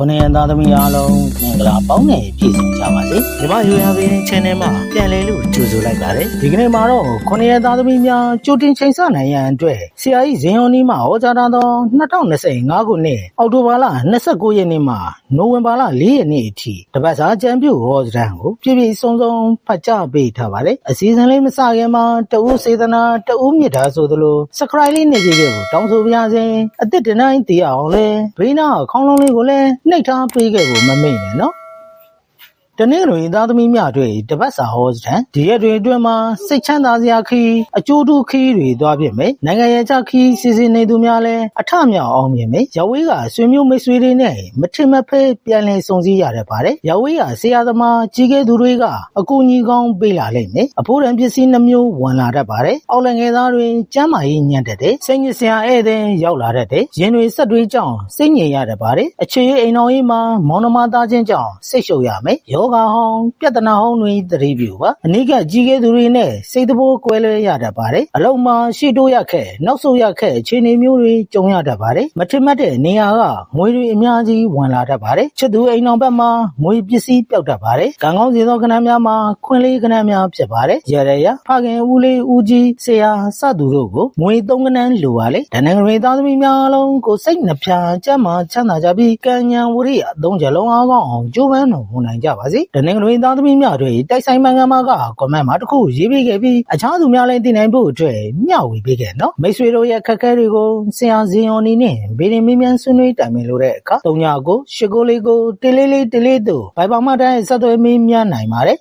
ခုနှစ်ရက်သားသမီးအားလုံးမင်္ဂလာပေါင်းနဲ့ပြည့်စုံကြပါစေ။ဒီမယူရပင်း channel မှာပြန်လည်လို့ကြိုဆိုလိုက်ပါတယ်။ဒီကနေ့မှာတော့ခုနှစ်ရက်သားသမီးများကြိုတင်ချိန်ဆနိုင်ရန်အတွက်ဆရာကြီးဇင်ဟောနီမှဟောကြားထားသော2025ခုနှစ်အောက်တိုဘာလ29ရက်နေ့မှနိုဝင်ဘာလ4ရက်နေ့အထိတပတ်စာကျမ်းပြုဟောကြားကိုပြည့်ပြည့်စုံစုံဖတ်ကြားပေးထားပါတယ်။အစည်းအဝေးလေးမစခင်မှာတဦးစေတနာတဦးမြစ်တာဆိုသလို subscribe လေးနေကြည့်ဖို့တောင်းဆိုပါရစေ။အသစ်တနိုင်တည်အောင်လဲဘေးနားခေါင်းလုံးလေးကိုလည်းနှိပ်ထားပေးခဲ့ဖို့မမေ့နဲ့နော်။ တနင်္ဂနွေသားသမီးများတွေတပတ်စာဟောစတန်ဒီရက်တွေအတွင်းမှာစိတ်ချမ်းသာစရာခီးအကျိုးတူခီးတွေသွားပြစ်မယ်နိုင်ငံရဲ့ချခီးစီစဉ်နေသူများလည်းအထမြောက်အောင်မြင်မယ်ရဝေးကဆွေမျိုးမိတ်ဆွေတွေနဲ့မထင်မဖဲပြန်လည်ဆုံစည်းရတတ်ပါတယ်ရဝေးကဆရာသမားကြီးကဲသူတွေကအကူအညီကောင်းပေးလာလိမ့်မယ်အဖိုးတန်ပစ္စည်းနှမျိုးဝင်လာတတ်ပါတယ်အောက်လည်းငယ်သားတွေကျမ်းမာရေးညံ့တတ်တယ်စိတ်ညစ်စရာဧည့်သည်ရောက်လာတတ်တယ်ရင်တွေဆက်တွေးကြောင်းစိတ်ငြိမ်ရတတ်ပါတယ်အခြေရေးအိမ်တော်ရေးမှာမောင်နှမသားချင်းကြောင့်စိတ်ရှုပ်ရမယ်ယောဂဟောင်းပြဿနာဟောင်းတွေသတိပြုပါအနိကကြီးကဲသူတွေနဲ့စိတ်တဘိုးကွဲလွဲရတတ်ပါတယ်အလုံးမှာရှေ့တိုးရခက်နောက်ဆုတ်ရခက်အခြေအနေမျိုးတွေကြုံရတတ်ပါတယ်မထင်မှတ်တဲ့နေရာကငွေတွေအများကြီးဝင်လာတတ်ပါတယ်ချစ်သူအိမ်တော်ဘက်မှာငွေပစ္စည်းပျောက်တတ်ပါတယ်ကံကောင်းစီသောကဏ္ဍများမှာခွင့်လေးကဏ္ဍများဖြစ်ပါတယ်ရရရဖခင်ဦးလေးဦးကြီးဆရာစသူတို့ကိုငွေသုံးကဏ္ဍလိုပါလေတနင်္ဂနွေသားသမီးများလုံးကိုစိတ်နှပြကြမ်းမှချမ်းသာကြပြီးကံဉဏ်ဝရိယသုံးကြလုံးအားကောင်းအောင်ကြိုးပမ်းတော်မူနိုင်ကြပါစေတနင်္ဂနွေသားသမီးများတွေတိုက်ဆိုင်မှန်ကန်မှာကကွန်မန့်မှာတစ်ခုရေးပေးခဲ့ပြီးအခြားသူများလည်းသိနိုင်ဖို့အတွက်မျှဝေပေးခဲ့နော်မိတ်ဆွေတို့ရဲ့ခက်ခဲတွေကိုဆရာဇင်ယွန်နီနဲ့ဗီဒီမီမြန်ဆွေးနွေးတိုင်ပင်လို့တဲ့အခါ၃ညကိုရှစ်ကိုလေးကိုတေးလေးလေးတေးလေးတို့ဘိုင်ပါမတိုင်းဆက်သွယ်မေးမြန်းနိုင်ပါတယ်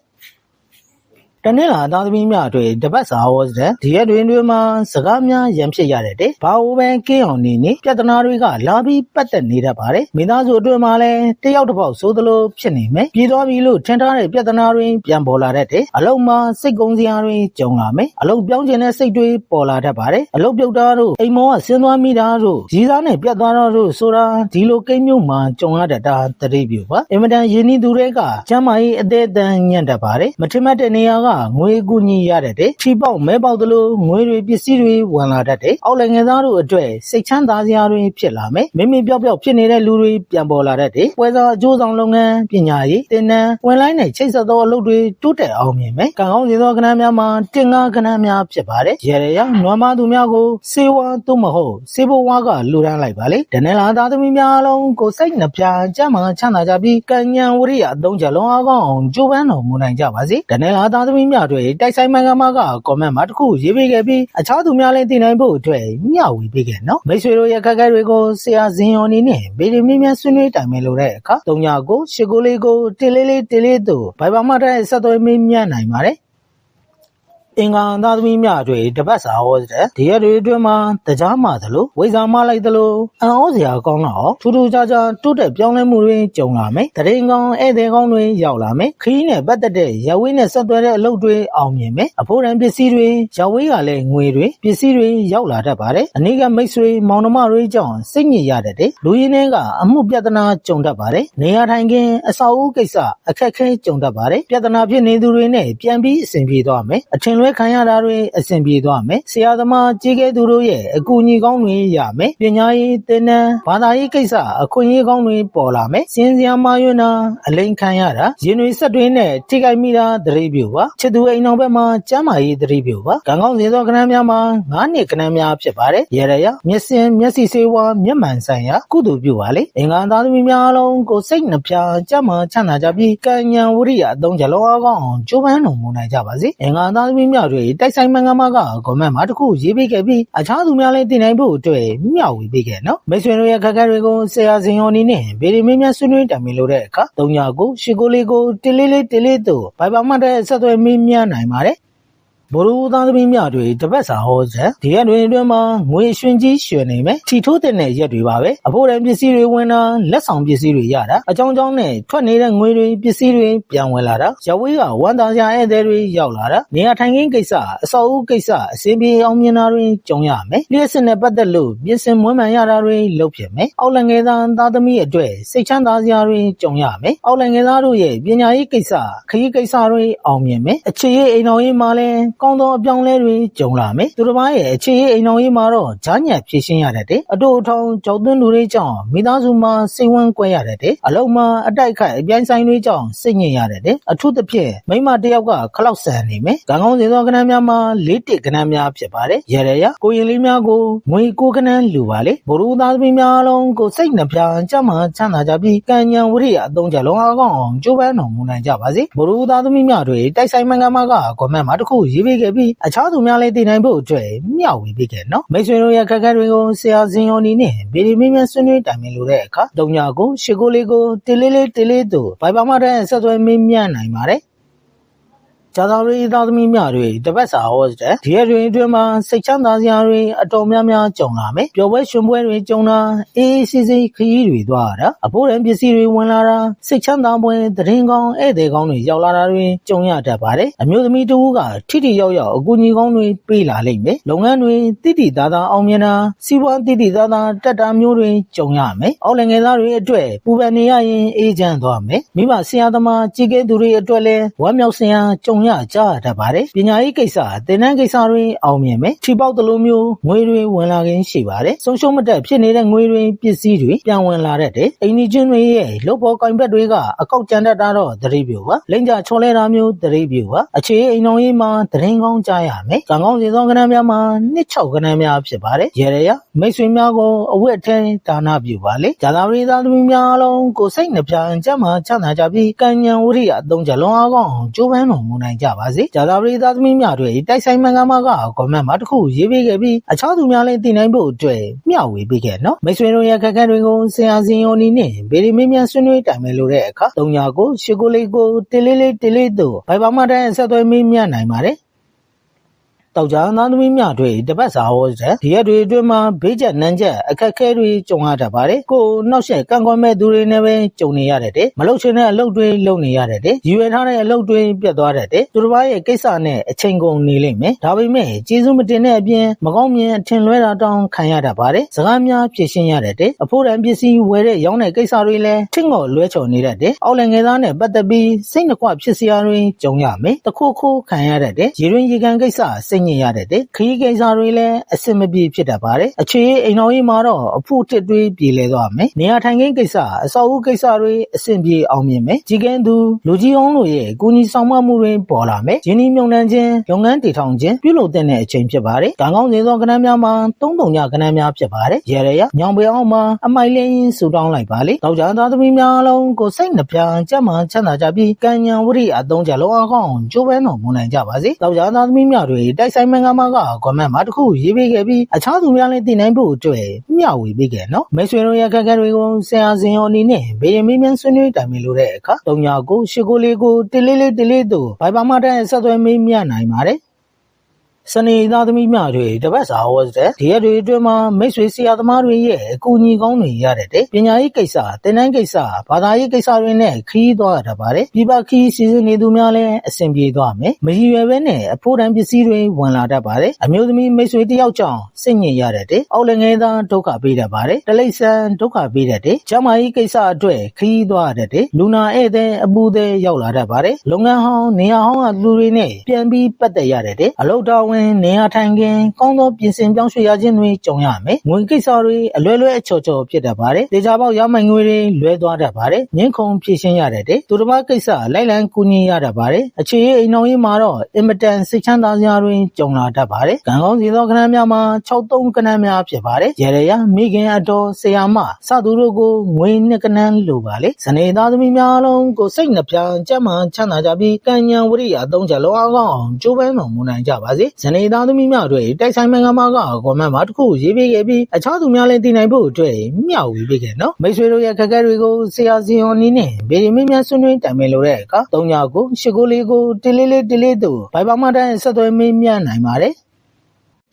တနေ့လာသားသမီးများတွေတပတ်စာဟောတဲ့ဒီရက်တွင်တွင်မှာစကားများရံဖြစ်ရတဲ့တဲ့ဘာလို့ပဲကင်းအောင်နေနေပြဿနာတွေကလာပြီးပတ်သက်နေတတ်ပါတယ်မိသားစုအတွင်းမှာလည်းတယောက်တစ်ပေါက်ဆိုသလိုဖြစ်နေမယ်ပြေးသွားပြီလို့ထင်ထားတဲ့ပြဿနာတွေပြန်ပေါ်လာတတ်တယ်အလုံးမှာစိတ်ကုံစရာတွေကြုံလာမယ်အလုံးပြောင်းကျင်တဲ့စိတ်တွေပေါ်လာတတ်ပါတယ်အလုံးပြုတ်တာတို့အိမ်မောကဆင်းသွားမိတာတို့ရည်စားနဲ့ပြတ်သွားတာတို့ဆိုတာဒီလိုကိန်းမျိုးမှာကြုံရတတ်တာသတိပြုပါအင်မတန်ရင်းနှီးသူတွေကကျမ်းမာရေးအသေးအတန်ညံ့တတ်ပါတယ်မထင်မှတ်တဲ့နေရာကငွေကူညီရတတ်တယ်ထီပေါက်မဲပေါက်သလိုငွေတွေပစ္စည်းတွေဝင်လာတတ်တယ်အောက်လည်းငယ်သားတို့အတွက်စိတ်ချမ်းသာစရာတွေဖြစ်လာမယ်မိမိပြောက်ပြောက်ဖြစ်နေတဲ့လူတွေပြန်ပေါ်လာတတ်တယ်ပွဲစားအကျိုးဆောင်လုပ်ငန်းပညာရေးတင်နန်းဝင်လိုက်နဲ့ချိတ်ဆက်သောအလုပ်တွေတိုးတက်အောင်မြင်မယ်ကံကောင်းစေသောကဏ္ဍများမှာတင်ကားကဏ္ဍများဖြစ်ပါတယ်ရေရရနွမ်းမသူများကိုစေဝါသို့မဟုတ်စေဘဝါကလူရန်လိုက်ပါလေဒနလာသားသမီးများအလုံးကိုစိတ်နှပြကြမ်းမှချမ်းသာကြပြီးကံဉဏ်ဝရိယအသုံးချက်လုံးအားကောင်းအောင်ကြိုးပမ်းတော်မူနိုင်ကြပါစေဒနလာသားသမီးများတွေတိုက်ဆိုင်မှန်ကန်မှာကကွန်မန့်မှာတစ်ခုရေးပေးခဲ့ပြီးအခြားသူများလည်းသိနိုင်ဖို့အတွက်မျှဝေပေးခဲ့နော်မိတ်ဆွေတို့ရဲ့ခက်ခဲတွေကိုဆရာဇင်ယွန်နေနဲ့ဗီဒီမီမြန်ဆွေးနွေးတိုင်ပင်လို့တဲ့အခါ၃ညကိုရှစ်ကိုလေးကိုတေးလေးလေးတေးလေးတို့ဘိုင်ဘာမတဲ့ဆက်သွယ်မေးမြန်းနိုင်ပါတယ် အင်္ဂါသားသမီးများတွေတပတ်စာဟောတဲ့ဒီရက်တွေအတွင်းမှာတရားမှသလိုဝိဇာမလိုက်သလိုအံ့ဩစရာကောင်းတော့ထူးထူးခြားခြားတိုးတက်ပြောင်းလဲမှုတွေကြုံလာမယ်တရင်ကောင်းဧည့်သည်ကောင်းတွေရောက်လာမယ်ခရီးနဲ့ပတ်သက်တဲ့ရဝေးနဲ့ဆက်သွယ်တဲ့အလုပ်တွေအောင်မြင်မယ်အဖို့တန်ပစ္စည်းတွေရဝေးကလည်းငွေတွေပစ္စည်းတွေရောက်လာတတ်ပါတယ်အနည်းကမိတ်ဆွေမောင်နှမတွေကြောင့်စိတ်ညစ်ရတတ်တယ်လူရင်းတွေကအမှုပြဿနာကြုံတတ်ပါတယ်နေရာထိုင်ခင်းအဆောက်အဦကိစ္စအခက်ခဲကြုံတတ်ပါတယ်ပြဿနာဖြစ်နေသူတွေနဲ့ပြန်ပြီးအဆင်ပြေသွားမယ်အထင်လွဲခံရတာတွေအဆင်ပြေသွားမယ်ဆရာသမားကြီးကဲသူတို့ရဲ့အကူအညီကောင်းတွေရမယ်ပညာရေးသင်တန်းဘာသာရေးကိစ္စအခွင့်အရေးကောင်းတွေပေါ်လာမယ်စင်စရာမယွန်းတာအလိန်ခံရတာရင်တွေဆက်တွေနဲ့ထိခိုက်မိတာသတိပြုပါချစ်သူအိမ်တော်ဘက်မှာကျမ်းမာရေးသတိပြုပါကံကောင်းစေသောကဏ္ဍများမှာ၅နှစ်ကဏ္ဍများဖြစ်ပါတယ်ရရရမျက်စင်မျက်စိစေဝါမျက်မှန်ဆိုင်ရာကုသိုလ်ပြုပါလေအင်္ဂါသားသမီးများအလုံးကိုစိတ်နှပြကြမ်းမာချမ်းသာကြပြီးကံဉဏ်ဝရိယအသုံးကြလုံးအားကောင်းအောင်ကြိုးပမ်းတော်မူနိုင်ကြပါစေအင်္ဂါသားသမီးများတွေတိုက်ဆိုင်မှန်ကန်မှာကကွန်မန့်မှာတစ်ခုရေးပေးခဲ့ပြီးအခြားသူများလည်းသိနိုင်ဖို့အတွက်မျှဝေပေးခဲ့နော်မိတ်ဆွေတို့ရဲ့ခက်ခဲတွေကိုဆရာဇင်ယွန်နီနဲ့ဗီဒီမင်းများဆွေးနွေးတိုင်ပင်လို့တဲ့အခါ၃ညကိုရှစ်ကိုလေးကိုတေးလေးလေးတေးလေးတို့ဘိုင်ဘာမှတ်တဲ့ဆက်သွယ်မေးမြန်းနိုင်ပါတယ် ဘိုလ်ရူသားသမီးများတွေတပတ်စာဟောချက်ဒီရက်တွေအတွင်းမှာငွေရွှင်ကြီးရွှင်နေမယ်ထီထိုးတဲ့နဲ့ရက်တွေပါပဲအဖို့တန်ပစ္စည်းတွေဝင်တာလက်ဆောင်ပစ္စည်းတွေရတာအကြောင်းကြောင်းနဲ့ထွက်နေတဲ့ငွေတွေပစ္စည်းတွေပြန်ဝင်လာတာရဝေးကဝန်သားစရာဧည့်သည်တွေရောက်လာတာနေရာထိုင်ခင်းကိစ္စအဆောက်အဦကိစ္စအစင်ပြေအောင်မြင်တာတွေကြုံရမယ်လျှက်စစ်နဲ့ပတ်သက်လို့ပြင်ဆင်မွမ်းမံရတာတွေလုပ်ဖြစ်မယ်အောက်လငယ်သားသားသမီးအတွက်စိတ်ချမ်းသာစရာတွေကြုံရမယ်အောက်လငယ်သားတို့ရဲ့ပညာရေးကိစ္စခရီးကိစ္စတွေအောင်မြင်မယ်အခြေရေးအိမ်တော်ရေးမှာလည်းကောင်းသောအပြောင်းအလဲတွေကြုံလာမယ်သူတစ်ပါးရဲ့အခြေရေးအိမ်တော်ရေးမှာတော့ဂျားညက်ဖြစ်ရှင်းရတတ်တယ်အတူအထောင်ကြောက်သွင်းလူတွေကြောင့်မိသားစုမှာစိတ်ဝမ်းကွဲရတတ်တယ်အလုံးမှာအတိုက်ခိုက်အပြိုင်ဆိုင်တွေကြောင့်စိတ်ညစ်ရတတ်တယ်အထူးသဖြင့်မိန်းမတစ်ယောက်ကခလောက်ဆန်နေမယ်ကံကောင်းစေသောကဏ္ဍများမှာလေးတစ်ကဏ္ဍများဖြစ်ပါတယ်ရရရကိုရင်လေးများကိုငွေကိုကဏ္ဍလူပါလေဘ ᱹ သားသမီးများအလုံးကိုစိတ်နှပြကြမ်းမှချမ်းသာကြပြီးကံဉဏ်ဝရိယအသုံးချလုံးအကောင်းအောင်ကြိုးပမ်းတော်မူနိုင်ကြပါစေဘ ᱹ သားသမီးများတွေတိုက်ဆိုင်မှန်ကန်မှာကကွန်မန့်မှာတစ်ခုရေးပေးခဲ့ပြီးအခြားသူများလည်းတည်နိုင်ဖို့အတွက်မျှဝေပေးခဲ့နော်မိတ်ဆွေတို့ရဲ့ခက်ခဲတွေကိုဆရာစင်ယောနီနဲ့ဗီဒီမင်းများဆွေးနွေးတိုင်ပင်လို့တဲ့အခါတုံညာကိုရှစ်ကိုလေးကိုတလေးလေးတလေးတို့ဘိုင်ပါမတဲ့ဆက်သွယ်မင်းမြတ်နိုင်ပါတယ် ကျာသာရီသားသမီးများတွေတပတ်စာဟောတဲ့ဒီရက်တွေအတွင်းမှာစိတ်ချမ်းသာစရာတွေအတော်များများကြုံလာမယ်ပျော်ပွဲရွှင်ပွဲတွေကြုံတာအေးအေးဆေးဆေးခရီးတွေသွားရတာအဖို့ရန်ပစ္စည်းတွေဝင်လာတာစိတ်ချမ်းသာပွဲသတင်းကောင်းဧည့်သည်ကောင်းတွေရောက်လာတာတွေကြုံရတတ်ပါတယ်အမျိုးသမီးတစ်ဦးကထိထိရောက်ရောက်အကူအညီကောင်းတွေပေးလာလိမ့်မယ်လုပ်ငန်းတွေတိတိသားသားအောင်မြင်တာစီးပွားတိတိသားသားတက်တာမျိုးတွေကြုံရမယ်အောက်လငယ်သားတွေအတွက်ပူပန်နေရရင်အေးချမ်းသွားမယ်မိဘဆရာသမားကြီးကဲသူတွေအတွက်လည်းဝမ်းမြောက်စရာကြုံရကြတတ်ပါတယ်ပညာရေးကိစ္စသင်တန်းကိစ္စတွေအောင်မြင်မယ်ထိပေါက်တလို့မျိုးငွေတွေဝင်လာခြင်းရှိပါတယ်ဆုံးရှုံးမတက်ဖြစ်နေတဲ့ငွေတွေပစ္စည်းတွေပြန်ဝင်လာတတ်တယ်အိမ်ကြီးချင်းတွေရဲ့လုပ်ဖို့ကင်ဘက်တွေကအကောက်ကြမ်းတတ်တာတော့သတိပြုပါလိမ့်ကြချော်လဲတာမျိုးသတိပြုပါအခြေအိမ်တော်ကြီးမှာသတင်းကောင်းကြားရမယ်ကံကောင်းစီသောကဏ္ဍများမှာနှစ်၆ကဏ္ဍများဖြစ်ပါတယ်ရေရရမိတ်ဆွေများကိုအဝတ်ထဲဒါနပြုပါလေဇာတာပရိသတ်သမီးများအလုံးကိုစိတ်နှပြကြမ်းမှချမ်းသာကြပြီးကံဉဏ်ဝရိယအသုံးချလွန်အားကောင်းအောင်ကြိုးပမ်းတော်မူနိုင်ကြပါစေဇာတာပရိသတ်သမီးများတွေတိုက်ဆိုင်မှန်ကန်မှာကကွန်မန့်မှာတစ်ခုရေးပေးခဲ့ပြီးအခြားသူများလည်းသိနိုင်ဖို့အတွက်မျှဝေပေးခဲ့နော်မိတ်ဆွေတို့ရဲ့ခက်ခဲတွေကိုဆရာစင်ယိုနီနဲ့ဗေဒီမင်းများဆွေးနွေးတိုင်ပင်လို့တဲ့အခါတုံညာကိုရှစ်ကိုလေးကိုတလေးလေးတလေးတို့ဘိုင်ပါမတဲ့အဆက်သွယ်မင်းမြတ်နိုင်ပါတယ် တောက်ကြသားသမီးများတွေတပတ်စာဟောတဲ့ဒီရက်တွေအတွင်းမှာဘေးကျက်နန်းကျက်အခက်ခဲတွေကြုံရတတ်ပါတယ်ကိုယ်နောက်ဆက်ကန့်ကွက်မဲ့သူတွေနဲ့ပဲကြုံနေရတဲ့တဲ့မလုတ်ချင်တဲ့အလုပ်တွေလုပ်နေရတဲ့တဲ့ရည်ရွယ်ထားတဲ့အလုပ်တွေပြတ်သွားတဲ့တဲ့သူတစ်ပါးရဲ့ကိစ္စနဲ့အချိန်ကုန်နေလိမ့်မယ်ဒါပေမဲ့ကျေးဇူးမတင်တဲ့အပြင်မကောင်းမြင်အထင်လွဲတာတောင်းခံရတတ်ပါတယ်စကားများဖြစ်ရှင်းရတဲ့တဲ့အဖို့တန်ပစ္စည်းဝယ်တဲ့ရောင်းတဲ့ကိစ္စတွေလည်းထင့်ငေါ်လွဲချော်နေတတ်တဲ့အောက်လည်းငယ်သားနဲ့ပတ်သက်ပြီးစိတ်နှကွဖြစ်စရာတွေကြုံရမယ်တခုခုခံရတတ်တဲ့ရေရင်းရေကန်ကိစ္စစိတ်ညစ်ရတတ်တဲ့ခရီးကိစ္စတွေလည်းအဆင်မပြေဖြစ်တတ်ပါတယ်အခြေအိမ်တော်ကြီးမှာတော့အဖို့တစ်တွေးပြေလဲသွားမယ်နေရာထိုင်ခင်းကိစ္စအဆောက်အဦကိစ္စတွေအဆင်ပြေအောင်မြင်မယ်ကြီးကင်းသူလူကြီးအောင်တို့ရဲ့ကိုကြီးဆောင်မမှုတွေပေါ်လာမယ်ရင်းနှီးမြှုပ်နှံခြင်းလုပ်ငန်းတည်ထောင်ခြင်းပြုလုပ်တဲ့အချိန်ဖြစ်ပါတယ်ကံကောင်းစေသောကဏ္ဍများမှာသုံးတုံညကဏ္ဍများဖြစ်ပါတယ်ရရရညောင်ပေအောင်မှာအမိုက်လင်းဆူတောင်းလိုက်ပါလေတောက်ကြသားသမီးများအလုံးကိုစိတ်နှပြကြမ်းမှချမ်းသာကြပြီးကံဉဏ်ဝရိအသုံးကြလောအောင်ကောင်းကျိုးပန်းတော်မူနိုင်ကြပါစေတောက်ကြသားသမီးများတွေတိုက်ဆိုင်မှန်ကမှာကကွန်မန့်မှာတစ်ခုရေးပေးခဲ့ပြီးအခြားသူများလည်းသိနိုင်ဖို့အတွက်မျှဝေပေးခဲ့နော်မိတ်ဆွေတို့ရဲ့ခက်ခဲတွေကိုဆရာစင်ရောအနေနဲ့ဗေဒမင်းများဆွေးနွေးတိုင်ပင်လို့တဲ့အခါတုံညာကိုရှစ်ကိုလေးကိုတလေးလေးတလေးတို့ဘိုင်ပါမတဲ့ဆက်သွယ်မေးမြနိုင်ပါတယ် စနေသားသမီးများတွေတပတ်စာဟောတဲ့ဒီရက်တွေအတွင်းမှာမိတ်ဆွေဆရာသမားတွေရဲ့အကူအညီကောင်းတွေရတဲ့တဲ့ပညာရေးကိစ္စတင်တန်းကိစ္စဘာသာရေးကိစ္စတွေနဲ့ခရီးသွားရတပါတယ်ပြပခီးစီစဉ်နေသူများလည်းအဆင်ပြေသွားမယ်မရည်ရွယ်ပဲနဲ့အဖို့တန်ပစ္စည်းတွေဝင်လာတတ်ပါတယ်အမျိုးသမီးမိတ်ဆွေတယောက်ကြောင့်စိတ်ညစ်ရတဲ့တဲ့အောက်လည်းငယ်သားဒုက္ခပေးတတ်ပါတယ်တလိษံဒုက္ခပေးတတ်တဲ့ကျမကြီးကိစ္စအတွက်ခရီးသွားရတဲ့လူနာဧည့်သည်အပူသည်ရောက်လာတတ်ပါတယ်လုပ်ငန်းဟောင်းနေရာဟောင်းကလူတွေနဲ့ပြန်ပြီးပတ်သက်ရတဲ့အလုပ်တော်ဝင်နေရာထိုင်ခင်းကောင်းသောပြင်ဆင်ပြောင်းရွှေ့ရခြင်းတွေကြုံရမယ်ငွေကိစ္စတွေအလွဲလွဲအချော်ချော်ဖြစ်တတ်ပါတယ်ဒေချာပေါက်ရမိုင်ငွေတွေလွဲသွားတတ်ပါတယ်ငင်းခုန်ဖြည့်ရှင်းရတဲ့သူတစ်ပါးကိစ္စလိုက်လံကူညီရတတ်ပါတယ်အခြေရေးအိမ်တော်ကြီးမှာတော့အင်မတန်စိတ်ချမ်းသာစရာတွေကြုံလာတတ်ပါတယ်ကံကောင်းစီသောခဏများမှာ63ခဏများဖြစ်ပါတယ်ရရရမိခင်အတော်ဆရာမစသူတို့ကိုငွေနှစ်ကနန်းလိုပါလေဇနေသားသမီးများလုံးကိုစိတ်နှပြကြမ်းမှချမ်းသာကြပြီးကံဉဏ်ဝရိယအသုံးချလောအောင်အောင်ကြိုးပမ်းတော်မူနိုင်ကြပါစေဇနေသားသမီးများတွေတိုက်ဆိုင်မှန်ကမှာကကွန်မန့်မှာတစ်ခုရေးပေးခဲ့ပြီးအခြားသူများလည်းသိနိုင်ဖို့အတွက်မျှဝေပေးခဲ့နော်မိတ်ဆွေတို့ရဲ့ခက်ခဲတွေကိုဆရာစီယွန်နီးနဲ့ဗေဒီမင်းများဆွေးနွေးတိုင်ပင်လို့တဲ့အခါ၃ညကိုရှစ်ကိုလေးကိုတလေးလေးတလေးတို့ဘိုင်ပါမတိုင်းဆက်သွယ်မင်းမြတ်နိုင်ပါတယ်